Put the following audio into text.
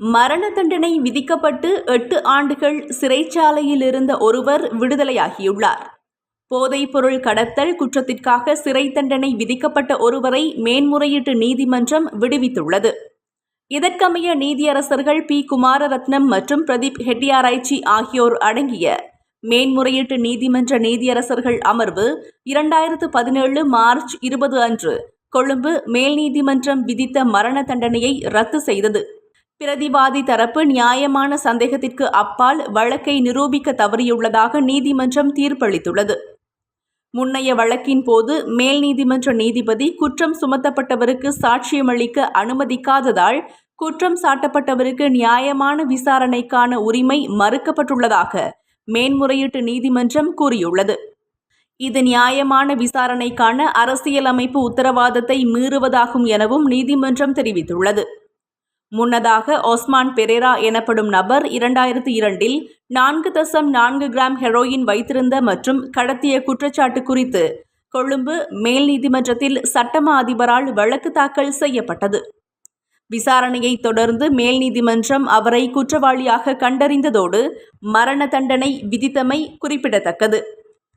மரண தண்டனை விதிக்கப்பட்டு எட்டு ஆண்டுகள் சிறைச்சாலையில் இருந்த ஒருவர் விடுதலையாகியுள்ளார். போதைப்பொருள் கடத்தல் குற்றத்திற்காக சிறை தண்டனை விதிக்கப்பட்ட ஒருவரை மேன்முறையீட்டு நீதிமன்றம் விடுவித்துள்ளது. இதற்கமைய நீதியரசர்கள் பி. குமாரரத்னம் மற்றும் பிரதீப் ஹெட்டியாராய்ச்சி ஆகியோர் அடங்கிய மேன்முறையீட்டு நீதிமன்ற நீதியரசர்கள் அமர்வு இரண்டாயிரத்து பதினேழு மார்ச் இருபது அன்று கொழும்பு மேல் நீதிமன்றம் விதித்த மரண தண்டனையை ரத்து செய்தது. பிரதிவாதி தரப்பு நியாயமான சந்தேகத்திற்கு அப்பால் வழக்கை நிரூபிக்க தவறியுள்ளதாக நீதிமன்றம் தீர்ப்பளித்துள்ளது. முன்னைய வழக்கின் போது மேல் நீதிமன்ற நீதிபதி குற்றம் சுமத்தப்பட்டவருக்கு சாட்சியமளிக்க அனுமதிக்காததால் குற்றம் சாட்டப்பட்டவருக்கு நியாயமான விசாரணைக்கான உரிமை மறுக்கப்பட்டுள்ளதாக மேன்முறையீட்டு நீதிமன்றம் கூறியுள்ளது. இது நியாயமான விசாரணைக்கான அரசியலமைப்பு உத்தரவாதத்தை மீறுவதாகும் எனவும் நீதிமன்றம் தெரிவித்துள்ளது. முன்னதாக ஒஸ்மான் பெரேரா எனப்படும் நபர் இரண்டாயிரத்தி இரண்டில் நான்கு தசம் நான்கு கிராம் ஹெரோயின் வைத்திருந்த மற்றும் கடத்திய குற்றச்சாட்டு குறித்து கொழும்பு மேல் நீதிமன்றத்தில் சட்டமா அதிபரால் வழக்கு தாக்கல் செய்யப்பட்டது. விசாரணையை தொடர்ந்து மேல் நீதிமன்றம் அவரை குற்றவாளியாக கண்டறிந்ததோடு மரண தண்டனை விதித்தமை குறிப்பிடத்தக்கது.